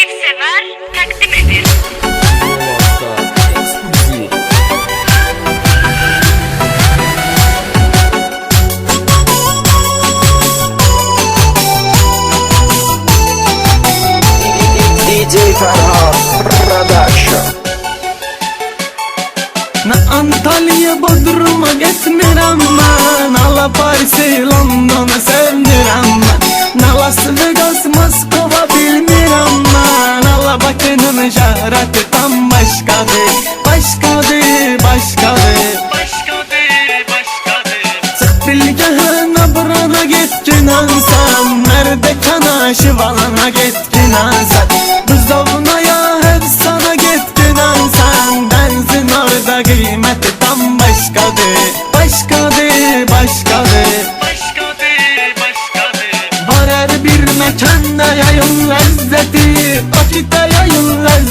Çiftsever takdim edir. DJ Ferhat Production Na Antalya Bodrum'a gitmirəm mən Ala Paris'i London'a sevmirəm Tam başqadır Başqadır, başqadır Başqadır, başqadır Çıx bilgəhənə burana getkinənsən Mərdə kana şivalana getkinənsən Buzovuna ya hep sana getkinənsən Benzin orada qiyməti tam başqadır Başqadır, başqadır Başqadır, başqadır Var hər bir məkanda yayın ləzzəti Bakıda yayın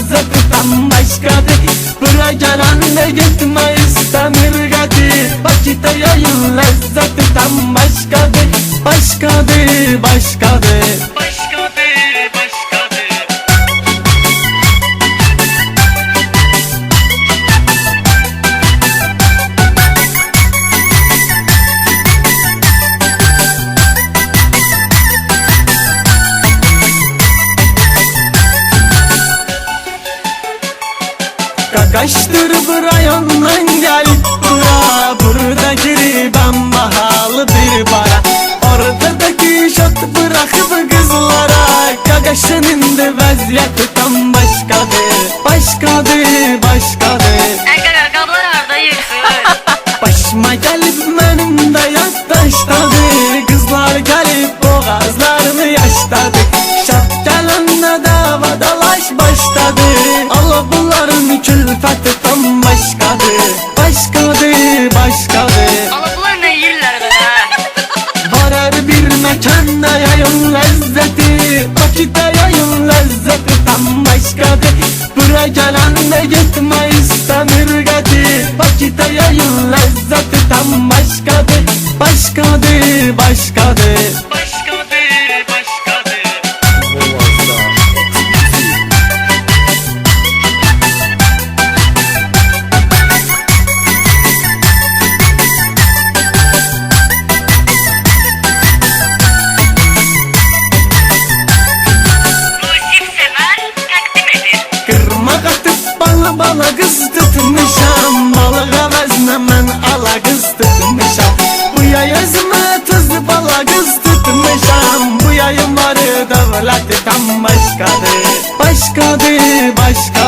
ləzzəti tam başqadır Bura gələndə getmə istəmir qədir Bakıda yayın ləzzəti tam başqadır Başqadır, Kakaştır rayondan gelip bura Burada giribem bahalı bir bara. Oradaki şat bırakıp kızlara Kakaşın indi vəziyyəti tam başkadır Başkadır, başkadır başkadır Buraya gelen de gitme istemir gadi Bakıda yayın lezzeti tam başkadır Başkadır, başkadır balı bala kız tutmuşam Balık əvəzinə mən ala kız tutmuşam Bu yay özümə tuzlu bala kız tutmuşam Bu yayın varı dövləti tam Başkadır, başkadır Başkadır,